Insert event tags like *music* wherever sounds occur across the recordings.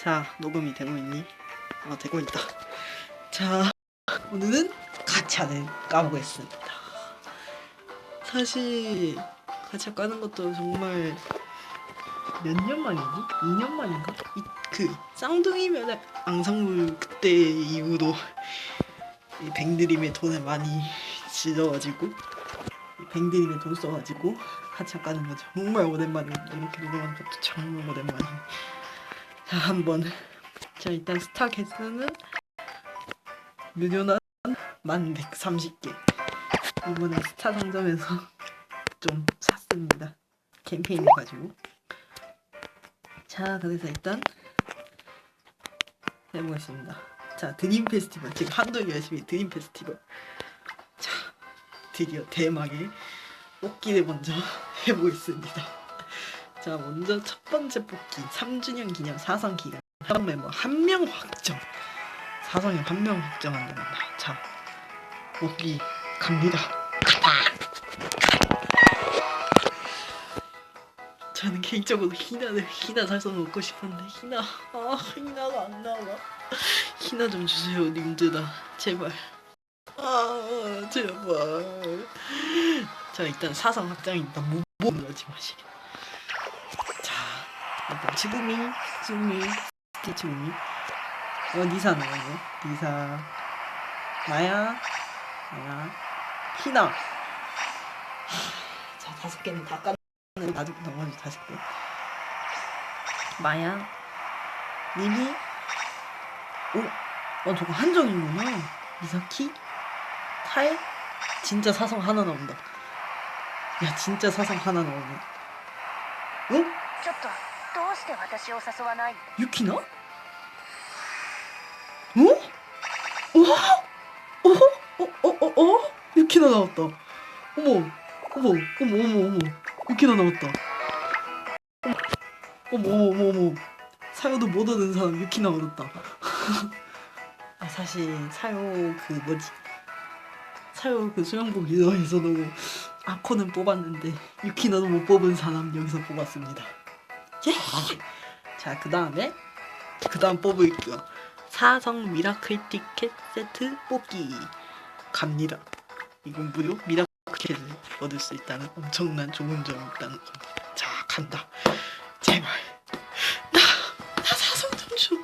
자, 녹음이 되고 있니? 어, 되고 있다. 자, 오늘은 가차 를 까보겠습니다. 사실 가차 까는 것도 정말 몇 년 만이지? 2년 만인가? 이, 그 쌍둥이면 앙상블 그때 이후로 이 뱅드림의 돈을 많이 지져가지고 이 뱅드림에 돈 써가지고 가차 까는 거 정말 오랜만에 이렇게 녹음하는 것도 정말 오랜만에 자 한번. 자 일단 스타 개수는 무료난 1130개. 이번에 스타 상점에서 *laughs* 좀 샀습니다. 캠페인 해가지고. 자 그래서 일단 해보겠습니다. 자 드림 페스티벌. 지금 한도 열심히 드림 페스티벌. 자 드디어 대망의 뽑기를 먼저 *laughs* 해보겠습니다 자 먼저 첫 번째 뽑기 3주년 기념 사성 기간. 한 멤버 한 명 확정. 사성이 한 명 확정한답니다. 자 뽑기 갑니다. 저는 개인적으로 희나를 희나 살서 먹고 싶었는데 희나 아 희나가 안 나와. 희나 좀 주세요 님들아. 제발. 아 제발. 자 일단 사성 확정입니다. 무보 하지 마시게. 자 지금이 지금이 지금이. 어 니사 나와 이거. 니사. 나야 나야. 키나. 하, 자 다섯 개는 다 까는 나도 넘어지 다섯 개. 마야. 니미 오, 어 저거 한정이구나. 미사키. 탈 진짜 사성 하나 나온다. 야 진짜 사성 하나 나오네. 응? 좋다. どうして私を誘わないの 유키나? 어? 어? 어? 어? 어? 어? 어? 유키나 나왔다. 어머, 어머, 어머, 어머, 어머. 유키나 나왔다. 어머, 어머, 어머, 어머. 사요도 못 얻은 사람 유키나 얻었다. 아, 사실 사요 그 뭐지? 사요 그 수영복 유도에서도 아코는 뽑았는데 유키나도 못 뽑은 사람 여기서 뽑았습니다. 예! 자, 그 다음에 그 다음 뽑을게요. 사성 미라클 티켓 세트 뽑기 갑니다. 이건 무료 미라클 티켓을 얻을 수 있다는 엄청난 좋은 점이 있다는 겁니다. 자, 간다. 제발 나, 나 사성 좀 줘.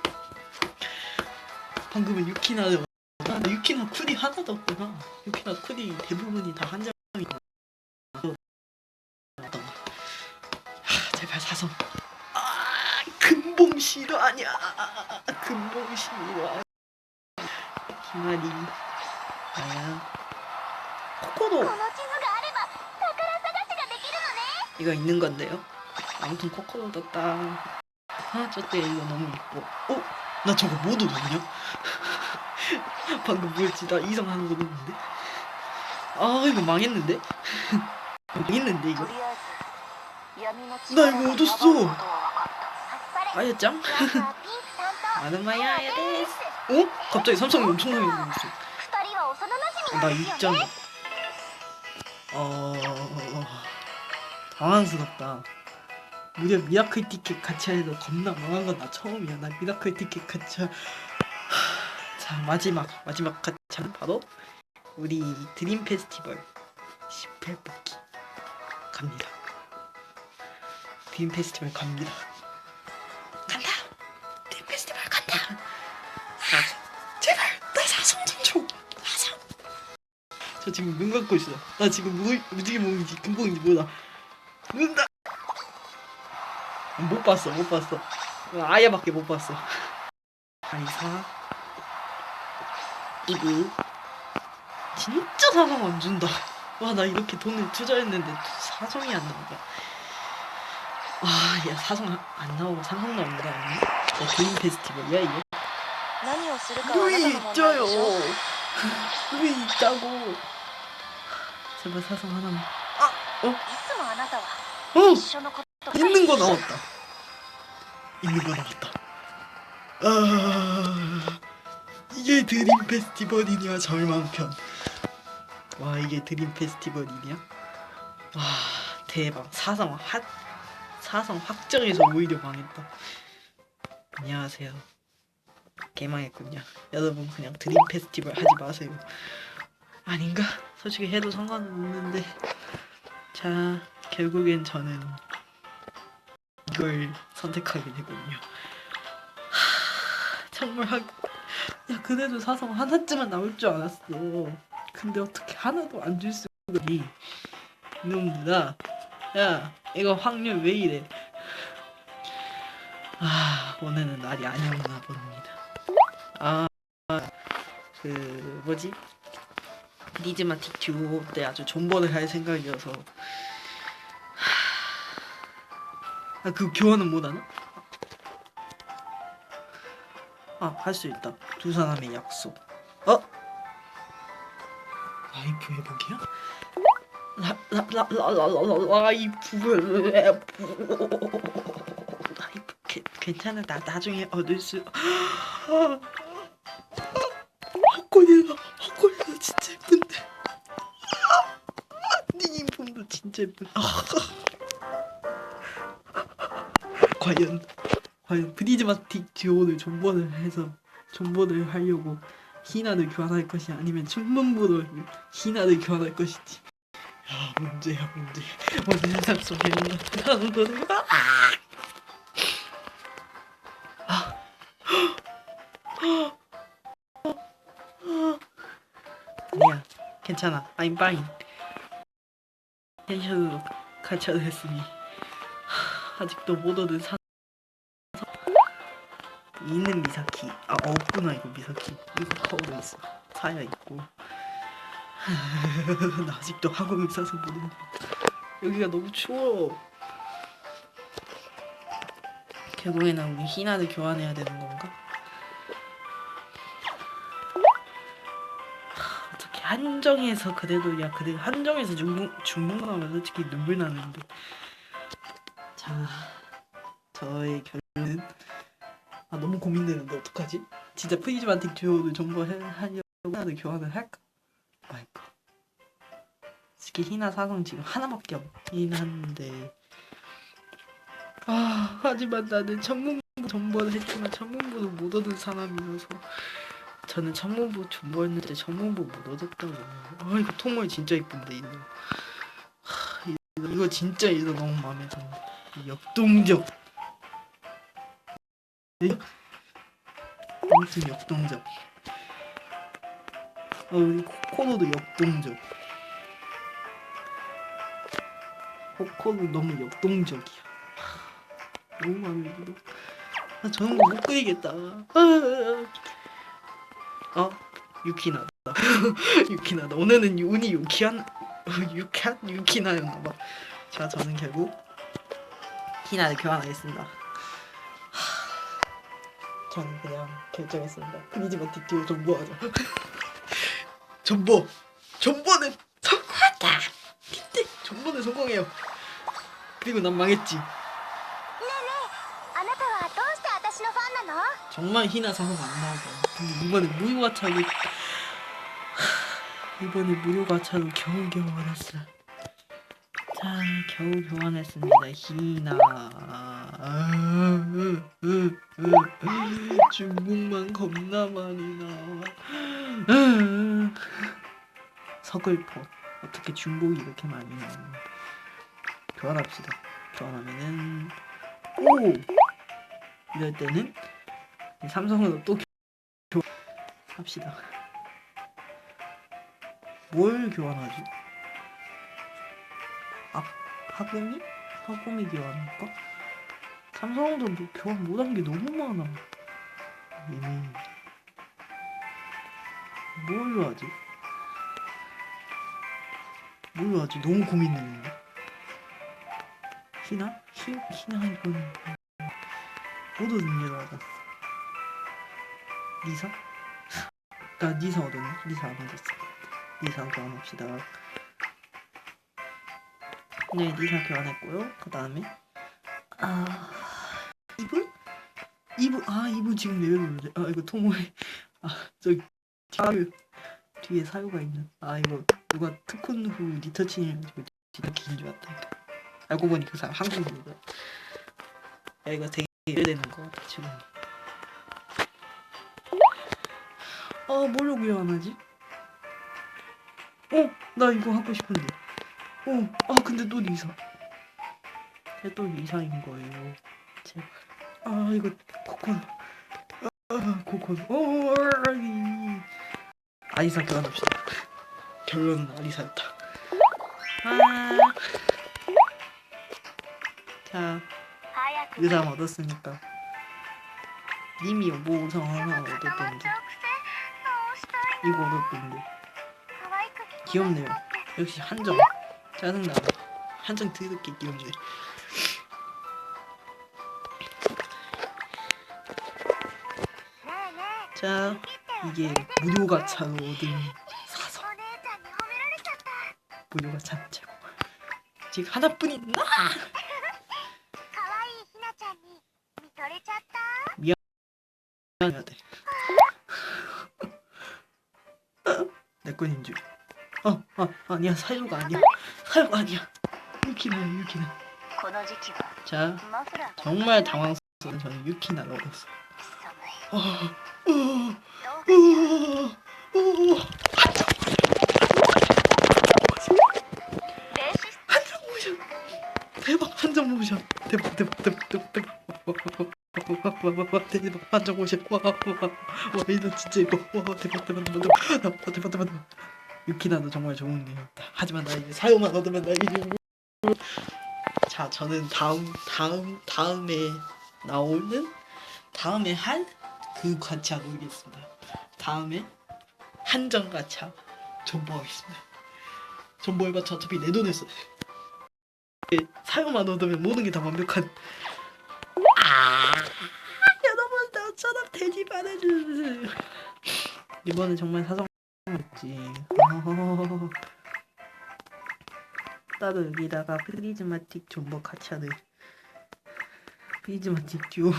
방금은 유키나를 얻- 아, 나 유키나 쿨이 하나도 없구나. 유키나 쿨이 대부분이 다 한정이다. 하, 실화냐 금복이 실화 김아리 아야 코코도 이거 있는 건데요 아무튼 코코도 떴다 아 저때 이거 너무 예뻐 어? 나 저거 뭐 누르냐? *laughs* 방금 뭐였지? 나 이상한 거 누르는데? 아 이거 망했는데? *laughs* 망했는데 이거? 나 이거 얻었어! 하였죠? *laughs* 아는 마야 야데스 어? 갑자기 삼성이 엄청나게 나 입장 어... 당황스럽다. 무려 미라클 티켓 같이 하려도 겁나 망한 건 나 처음이야. 나 미라클 티켓 같이 하... 자 마지막 마지막 가차는 바로 우리 드림 페스티벌 18뽑기 갑니다. 드림 페스티벌 갑니다. 저 지금 눈 감고 있어. 나 지금 무지개 몸인지 금공인지 몰라. 눈 다. 못 봤어, 못 봤어. 아예밖에 못 봤어. 아이사. 이브. 진짜 사정 안 준다. 와, 나 이렇게 돈을 투자했는데 사정이 안 나온다. 와, 야, 사정 안 나오고 사정 나온다. 야, 개인 페스티벌이야, 이거? 룰이 있죠요. 룰이 있다고. 제발 사성 하나만 어? 어! 있는 거 나왔다. 있는 거 나왔다. 아 이게 드림 페스티벌이냐 절망편. 와 이게 드림 페스티벌이냐? 와 대박. 사성 핫 사성 확정해서 오히려 망했다. 안녕하세요. 개망했군요. 여러분 그냥 드림 페스티벌 하지 마세요. 아닌가? 솔직히 해도 상관은 없는데. 자, 결국엔 저는 이걸 선택하게 되군요. 하, 정말 하... 야 그래도 사성 하나쯤은 나올 줄 알았어. 근데 어떻게 하나도 안 줄 수가 있니? 이놈들아. 야 이거 확률 왜 이래? 아 오늘은 날이 아니었나 봅니다. 아그 뭐지? 니즈마틱 듀오 때 아주 존버를 할 생각이어서 아 그 교환은 못하나? 아 할 수 있다 두 사람의 약속 어? 라이프 회복이야? 라 라 라 라 라 라 라이프 라이프 괜- 괜찮아 나 나중에 얻을 수 진짜 예쁜 *laughs* 과연 과연 프리즈마틱 듀오를 존버를 해서 존버를 하려고 희나를 교환할 것이 아니면 춘문부로 희나를 교환할 것인지? 야 문제야 문제. 오늘 세상 속에 있는 나는 노래가 *gasps* 아니야 괜찮아. I'm fine 텐션으로 하, 아직도 못 얻은 사 있는 미사키. 아 없구나 이거 미사키. 이거 커버 있어. 사야 있고. *laughs* 나 아직도 한국을 사서 모르는 여기가 너무 추워. 결국에는 우리 희나를 교환해야 되는 건가? 한정에서 그래도 야 그래도 한정에서 중국 중국 나면 솔직히 눈물 나는데 자 저의 결론은 아 너무 고민되는데 어떡하지? 진짜 프리즈마틱 듀오를 정보하려고 하나를 교환을 할까? 말까? 솔직히 희나 사성 지금 하나밖에 없긴 한데 아 하지만 나는 천문부 정보를 했지만 천문부도 못 얻은 사람이어서 저는 천문부 정보했는데 천문부 못 얻었다고 아 이거 통물 진짜 이쁜데 이거 하, 이거, 진짜 이거 너무 마음에 들어 이 역동적. 이- 아무튼 역동적. 어 우리 코코로도 역동적. 코코로 너무 역동적이야. 하, 너무 마음에 들어. 아 저런 거못 그리겠다. 아, 어? 유키나다. *laughs* 유키나다. 오늘은 운이 유키한 *laughs* 유캣 유키나였나 봐. 자, 저는 결국 키나를 교환하겠습니다. 저는 그냥 결정했습니다. 프리즈마 디티오 전보하자. 전보! 전보는 성공한다! 디티! 전보는 성공해요. 그리고 난 망했지. 정말 희나 사서 만나고 이번에 무효 가차를 이번에 무효 가차로 겨우겨우 받았어. 자 겨우 교환했습니다. 희나. 중국만 겁나 많이 나와. 서글퍼. 어떻게 중복이 이렇게 많이 나오는 교환합시다. 교환하면은 오! 이럴 때는 삼성으로 또 교... 합시다. 뭘 교환하지? 아, 하금이? 하금이 교환할까? 삼성도 뭐 교환 못한 게 너무 많아. 이미 뭘로 하지? 뭘로 하지? 너무 고민되는데. 희나? 희, 희나 이거는 모두 능력을 하자. 리사? 나 리사 얻었네. 리사 안 얻었어. 리사 교환합시다. 네, 리사 교환했고요. 그 다음에 아 이브? 이브 아 이브 지금 레벨 올려. 아 이거 통호해. 아 저기 사유 뒤에 사유가 있는. 아 이거 누가 특훈 후 리터칭 해가지고 진짜 기인 줄 알았다. 알고 보니 그 사람 한국인이다. 야 이거 되게 되는 거 지금. 아, 뭘 여기 안 하지? 어, 나 이거 하고 싶은데. 어, 아, 근데 또 이상. 또 이상인 거예요. 제발. 아, 이거 코콘. 아, 코콘. 어, 아, 아리사 결혼합시다. 결론은 아리사였다. 아. 자, 의상 얻었으니까. 님이 뭐 우선 하나 얻었던지. 이거 어렵던데 귀엽네요. 역시 한정. 짜증나. 한정 드럽게 귀엽네. 자 이게 무료가차로 얻은 사서. 무료가차 최고. 지금 하나뿐 있나? 미안해야 돼 네. 사기꾼인 줄. 어, 어, 아니야 사유가 아니야. 사유가 아니야. 유키나야 유키나. 자, 정말 당황스러운 저는 유키나 넣었어. 어, 어, 어. 어. 와와와와와 대박 한정 모션. 와와와 와 이거 진짜 이거 와 대박 대박 대박 대박 대박 대박 대박. 유키나도 정말 좋은 게였다. 하지만 나 이제 사용만 얻으면 나 이제 자 저는 다음 다음 다음에 나오는 다음에 한그 가차 놀겠습니다. 다음에 한정 가차 존버하겠습니다. 존버해 봤자 어차피 내 돈을 써. 예, 사용만 얻으면 모든 게 다 완벽한. 아 말아주세요. 이번에 정말 사성 먹지. 어. *laughs* 따로 여기다가 프리즈마틱 존버 카차를 프리즈마틱 듀오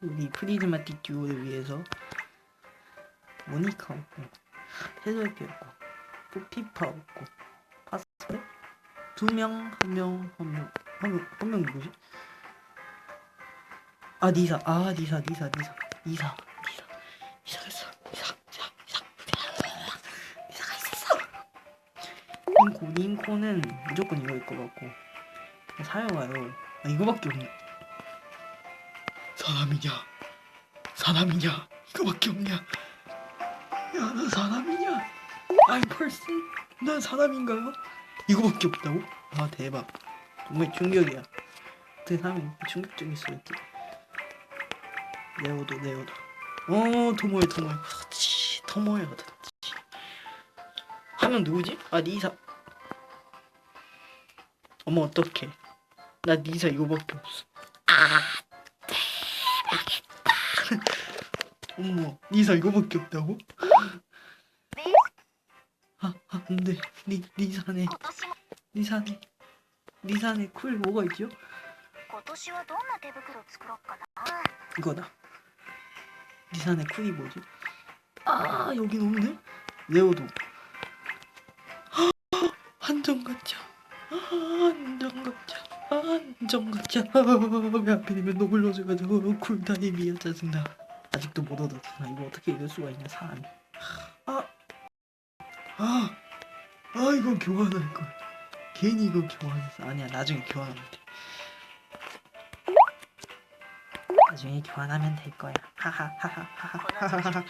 우리 프리즈마틱 듀오를 위해서 모니카 없고 헤드웨피 없고 포피파 없고 파스페 두명 한 명 한명한명 누구지? 아 니사. 아 니사 니사 니사. 니사 니사. 니사가 있어 니사 니사 니사. 니사가 있었어. 닌코 닌코는 무조건 이거일 것 같고. 사요가요 아 이거밖에 없네. 사람이냐? 사람이냐? 이거밖에 없냐? 야너 사람이냐? I'm person 난 사람인가요? 이거밖에 없다고? 아 대박. 정말 충격이야. 어떻게 사람이 충격적일 수 있지 네오도 네오도 어 도모에 도모에 그렇지 도모에 그렇지 한명 누구지? 아 니사. 어머 어떡해. 나 니사 이거밖에 없어. 아 대박이다. *laughs* 어머 니사 이거밖에 없다고? 네? 아, 아 안돼. 니, 니사네. 니사네. 니사네 쿨 뭐가 있죠? 今年はどんな手袋作ろっかな 이거다. 니산의 쿨이 뭐지? 아 여긴 없네. 레오도. 아, 한정 가짜. 아, 한정 가짜. 한정 가짜. 왜 하필이면 너 불러줘가지고 쿨타임이야 짜증나. 아직도 못 얻었구나. 이거 어떻게 이럴 수가 있냐 사람이. 아, 아, 아 이거 교환할 걸. 괜히 이거 교환했어. 아니야 나중에 교환하면 돼. 나중에 교환하면 될 거야. 하하하하하하하.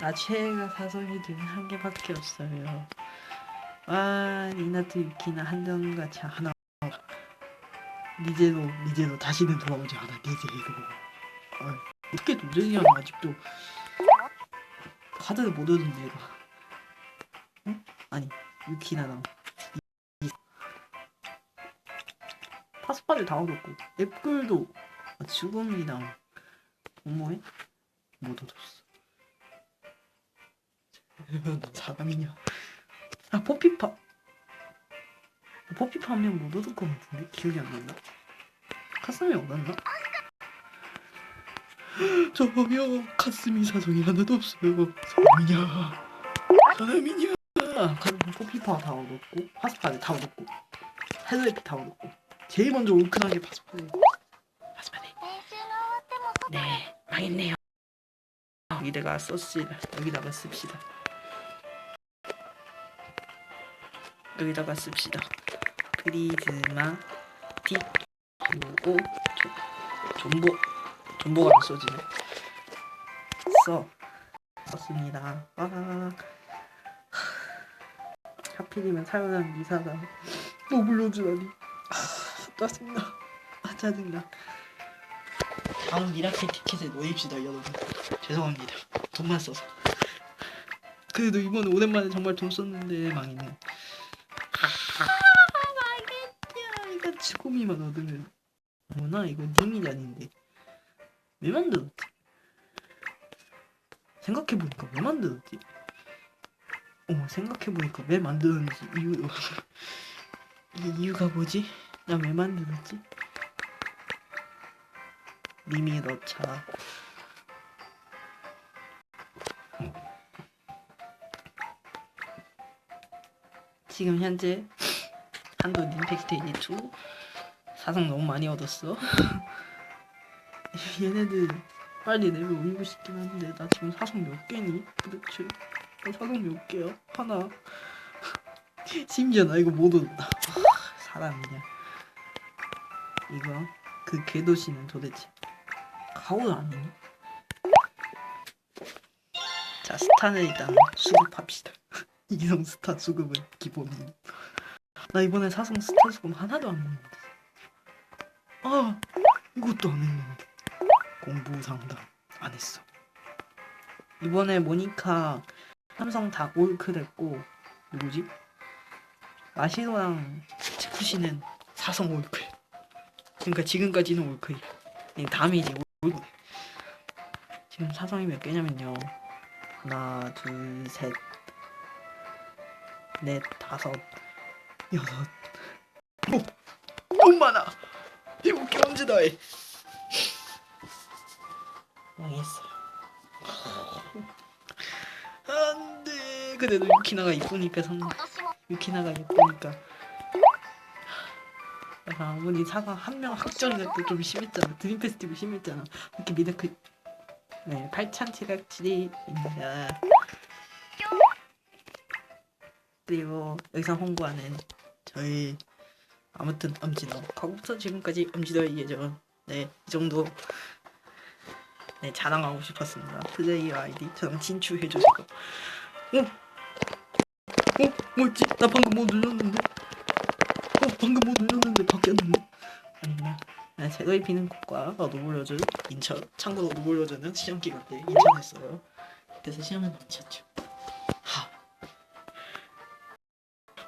나 최애가 사성이 등 한 개밖에 없어요. 와 니나트 유키나 한정가차 하나. 니제로 니제로 다시는 돌아오지 않아 니제로. 아, 어떻게 도전이야 아직도 카드를 못 얻은 얘가. 응? 아니 유키나랑 이- 파스파를 다 얻었고 앱글도 아, 죽음이랑 공모해? 못 얻었어. 너 사람이냐? 아 포피파. 포피파 한 명 못 얻을 것 같은데 기억이 안 난다. 카스미 얻었나? 저요 카스미 사정이 하나도 없어요. 사람이냐? 사람이냐? 포피파 다 얻었고 파스파를 다 얻었고 헬레피 다 얻었고 제일 먼저 올큰하게 파스파를 다 있네요. 여기다가 소스 여기다가 씁시다. 여기다가 씁시다. 그리즈마 딕고 존보 존보가 안 써지네. 써 썼습니다. 아 하필이면 사용한 미사가 또 불러주다니 아, 짜증나. 아 짜증나. 다음 미라클 티켓에 놓입시다 여러분. 죄송합니다. 돈만 써서. 그래도 이번에 오랜만에 정말 돈 썼는데 망했네. 아 망했냐 이거 치고미만 얻으면. 뭐나? 이거 님이 아닌데. 왜 만들었지? 생각해보니까 왜 만들었지? 어 생각해보니까 왜 만들었는지 이유 *laughs* 이게 이유가 뭐지? 나 왜 만들었지? 님이 넣자. 지금 현재 한도 림팩 스테이지 2 사성 너무 많이 얻었어. *laughs* 얘네들 빨리 레벨 올리고 싶긴 한데 나 지금 사성 몇 개니? 도대체? 나 사성 몇 개야? 하나. *laughs* 심지어 나 이거 못 얻었다. 아, 사람이냐. 이거 그 궤도씨는 도대체 가오 아니니? 자 스타는 일단 수급합시다. *laughs* 이성 스타 수급은 기본이고 나 이번에 사성 스타 수급 하나도 안 먹는데. 아 이것도 안 했는데. 공부 상담 안 했어. 이번에 모니카 삼성 다 올크 됐고 누구지? 마시로랑 치쿠시는 사성 올크 그러니까 지금까지는 올크야 다음에 이제 지금 사정이 몇 개냐면요. 하나, 둘, 셋, 넷, 다섯, 여섯. 오, 엄마나 이렇게 언제 다해? 망했어요. 안돼. 그래도 유키나가 이쁘니까 성. 유키나가 이쁘니까. 아무리 사과 한명때좀 심했잖아 드림 페스티벌 심했잖아 이렇게 미드크 네 8,707입니다 그리고 여기서 홍보하는 저희 아무튼 엄지너 과거부터 지금까지 엄지너의 예정 네 이 정도 네 자랑하고 싶었습니다 플레이어 아이디 저랑 친추해주세요 어? 어? 뭐였지? 나 방금 뭐 눌렀는데? 어 방금 뭐 눌렀는데 바뀌었는데? 아니구나 네, 제도의 비는 국과 노블러즈 인천 참고로 노블러즈는 시험 기간 때 인천했어요 그래서 넘쳤죠 하.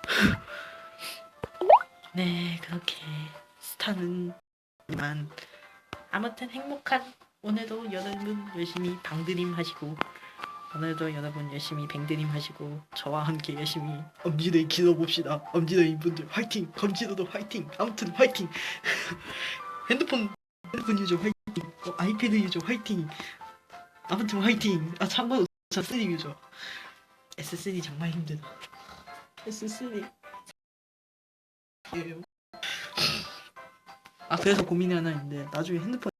*laughs* 네 그렇게 스타는 만 아무튼 행복한 오늘도 여러분 열심히 방드림 하시고 오늘도 여러분 열심히 뱅드림 하시고 저와 함께 열심히 엄지들 길어봅시다. 엄지들 분들 화이팅! 검지도도 화이팅! 아무튼 화이팅! *laughs* 핸드폰 핸드폰 유저 화이팅! 어, 아이패드 유저 화이팅! 아무튼 화이팅! 아 참고로 저 S3 유저. S3 정말 힘들다 S3 예요 아 그래서 고민이 하나 있는데 나중에 핸드폰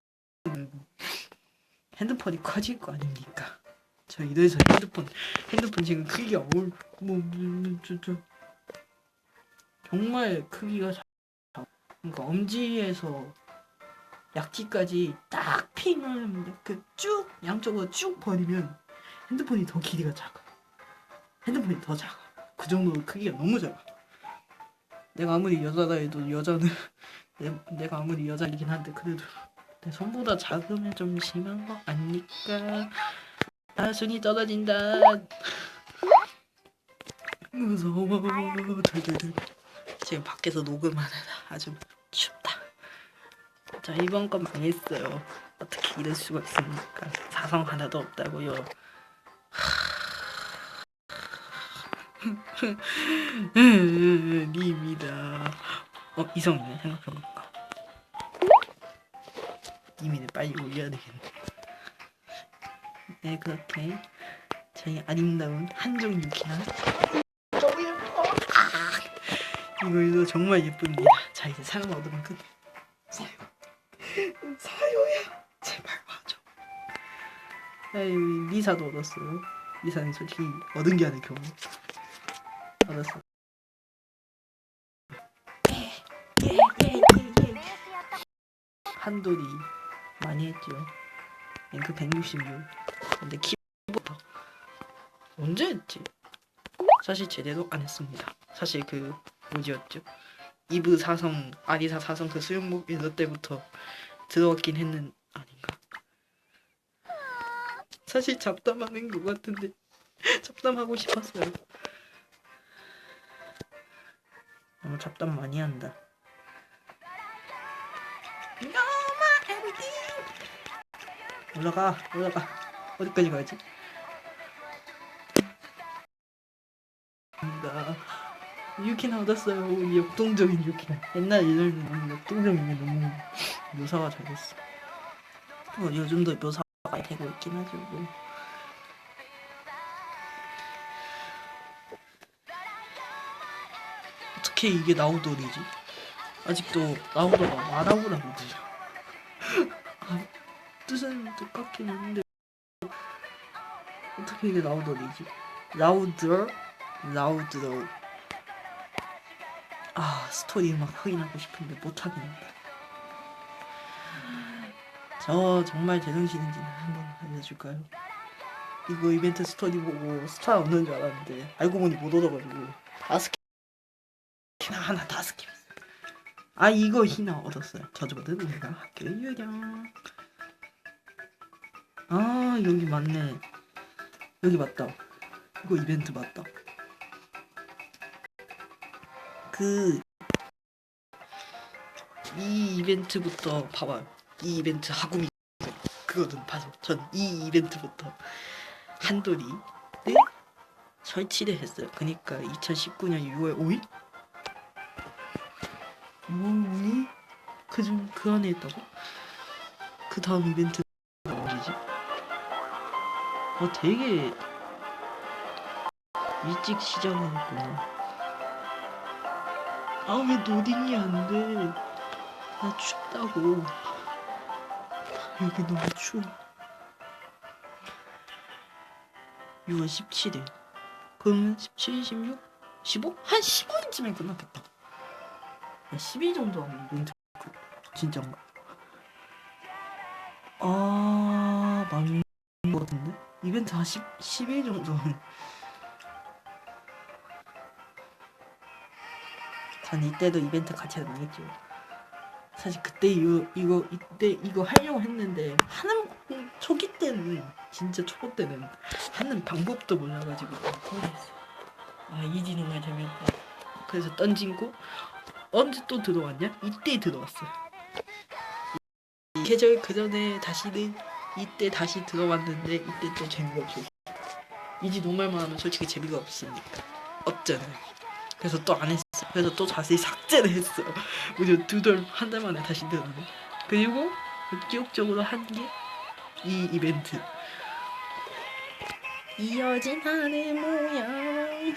핸드폰이 커질 거 아닙니까 저 이래서 핸드폰 핸드폰 지금 크기가 올 뭐뭐저 정말 크기가 작 그러니까 엄지에서 약지까지 딱 핑을 이렇게 쭉 양쪽으로 쭉 버리면 핸드폰이 더 길이가 작아 핸드폰이 더 작아 그 정도로 크기가 너무 작아 내가 아무리 여자다 해도 여자는 *laughs* 내, 내가 아무리 여자이긴 한데 그래도 내 손보다 작으면 좀 심한 거 아닙니까? 아 순위 떨어진다. 무서워. 덜덜덜. 지금 밖에서 녹음하느라 아주 춥다. 자 이번 건 망했어요. 어떻게 이럴 수가 있습니까? 사성 하나도 없다고요. 님이다. 어 이성이네 생각해보니까. 님이는 빨리 올려야 되겠네 네, 그렇게 저희 아름다운 한종 유키나 이걸도 정말 예쁩니다. 자, 이제 사과 얻으면 끝. 사요. 사요야. 제발 와줘. 에이, 리사도 얻었어요. 리사는 솔직히 얻은 게 아닌 경우. 얻었어. 한돌이 많이 했죠. 랭크 166. 근데 키보드 언제 했지? 사실 제대로 안 했습니다. 사실 그 뭐지였죠? 이브 사성 아리사 사성 그 수영복 이럴 때부터 들어왔긴 했는 아닌가? 사실 잡담하는 것 같은데 *laughs* 잡담하고 싶었어요. 너무 잡담 많이 한다. 올라가 올라가 어디까지 가야지? 나 유키나 얻었어요 이 역동적인 유키나 옛날 너무 역동적인 게 너무 묘사가 잘 됐어 어, 요즘도 묘사가 되고 있긴 하죠 뭐. 어떻게 이게 나우돌이지? 아직도 나우돌가 마라우라고 *laughs* 아, 뜻은 똑같긴 한데 이게 라우더리지? 라우더 라우드로 아 스토리 음악 확인하고 싶은데 못하긴 한다. 저 정말 제정신인지는 한번 알려줄까요? 이거 이벤트 스토리 보고 스타 없는 줄 알았는데 알고 보니 못 얻어가지고 다 스킵. 하나 다 스킵했어 아 이거 희나 얻었어요. 저주받은 내가 학교 유령. 아 여기 맞네 여기 맞다 이거 이벤트 맞다 그 이 이벤트부터 봐봐요 이 이벤트 하구미 그거든 봐서 전 이 이벤트부터 한돌이 네? 설치를 했어요 그니까 2019년 6월 5일 뭐니? 그중 그 안에 했다고? 그 다음 이벤트? 어 되게 일찍 시작을 했구나 아왜 노딩이 안 돼? 나 춥다고 여기 너무 추워 6월 17일 그러면 17, 16, 15? 한 15일쯤에 끝났겠다 야, 12 정도 하면 이벤트 진짜인가? 아 맞는 거 같은데? 이벤트 한 10, 10일 정도는 전 이때도 이벤트 같이 하겠죠 사실 그때 이거, 이거 이때 이거 하려고 했는데 하는 초기 때는 진짜 초보 때는 하는 방법도 몰라가지고 포기했어. 아 이지 정말 재미없다. 그래서 던진고 언제 또 들어왔냐? 이때 들어왔어. 이 계절 그 전에 다시는 이때 다시 들어왔는데 이때 또 재미가 없어. 이지 노말만 하면 솔직히 재미가 없으니까 없잖아요. 그래서 또 안 했어. 그래서 또 자세히 삭제를 했어. 무려 두달 한달 만에 다시 들어오네. 그리고 그 기억적으로 한 게 이 이벤트. 이어진 하늘 모양.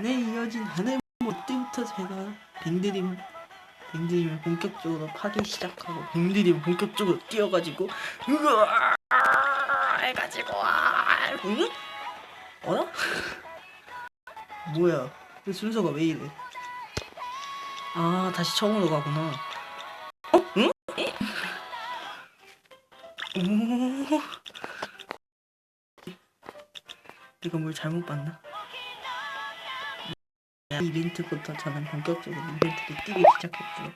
네 이어진 하늘 모양 때부터 제가 뱅드림 뱅드림을 본격적으로 파기 시작하고 뱅드림 본격적으로 뛰어가지고 으아 해가지고 아 응? 어라? 뭐야? 이 순서가 왜 이래? 아 다시 처음으로 가구나. 어? 응? 에? 오. 내가 뭘 잘못 봤나? 이벤트부터 저는 본격적으로 이벤트를 뛰기 시작했고요.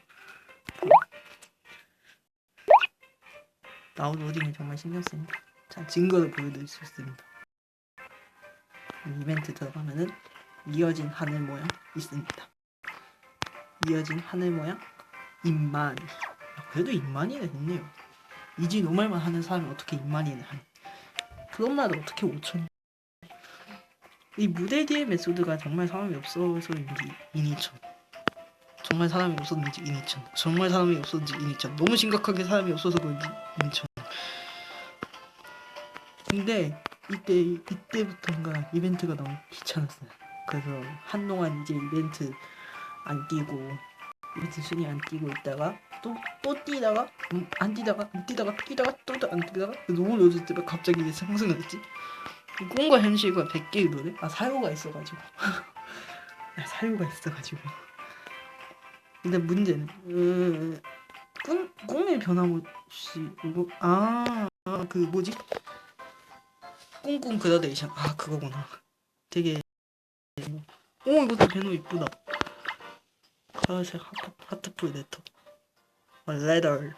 나온 오딩을 정말 신경 씁니다. 자 증거를 보여드릴 수 있습니다. 이 이벤트 들어가면은 이어진 하늘 모양 있습니다. 이어진 하늘 모양 인마니. 아, 그래도 인마니는 했네요. 이지 노말만 하는 사람이 어떻게 하니? 그런 말을 어떻게 5천? 이 무대 뒤의 메소드가 정말 사람이 없어서인지 이니천. 정말 사람이 없었는지 이니천. 정말 사람이 없었는지 이니천. 너무 심각하게 사람이 없어서 그런지 이니천. 근데 이때 이때부터인가 이벤트가 너무 귀찮았어요. 그래서 한동안 이제 이벤트 안 뛰고 이벤트 순위 안 뛰고 있다가 또 또 뛰다가 음, 안 뛰다가 안 뛰다가 뛰다가 또 안 뛰다가 너무 늦을 때 갑자기 왜 상승했지? 꿈과 현실과 100개의 노래? 아 사유가 있어가지고. *laughs* 아, 사유가 있어가지고. 근데 문제는 음, 꿈 꿈의 변함없이 이거 아그 뭐지? 꿍꿍 그라데이션. 아 그거구나. 되게 오 이것도 배너 이쁘다. 하얀색 하트, 하트풀 레터. 어, 레더 *laughs*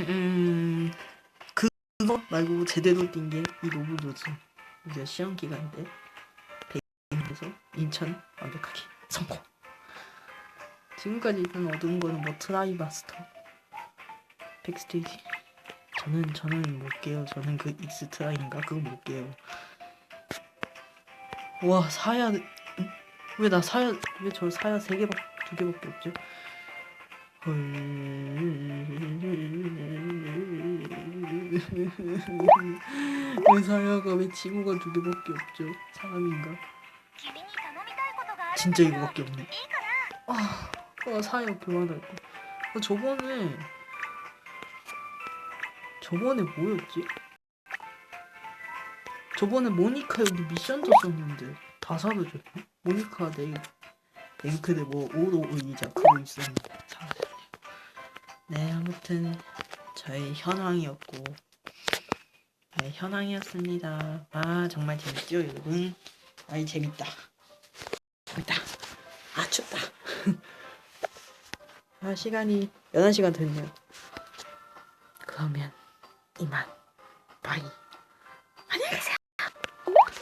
음 그거 말고 제대로 뛴 게이 노블로즈 이제 시험 기간 때 백에서 인천 완벽하게 성공. 지금까지 일단 얻은 거는 뭐 트라이바스터. 백스테이지. 저는 저는 못 깨요. 저는 그 익스트라인가? 그거 못 깨요. 와 사야 왜 나 사야 왜 저 사야 세 개밖 두 개밖에 없죠? 왜 설마가 왜 지구가 두 개밖에 없죠? 사람인가? 진짜 이거밖에 없네. 아, 아 사역 교환하고. 아, 저번에 저번에 뭐였지? 저번에 모니카 여기 미션도 썼는데 다 사라졌네? 모니카 내 앵크대 뭐 오로 의자 그거 있었는데 사라졌네. 네 아무튼 저의 현황이었고 네 현황이었습니다. 아 정말 재밌죠 여러분? 아이 재밌다. 재밌다. 아 춥다. *laughs* 아 시간이 11시간 됐네요. 그러면 이만.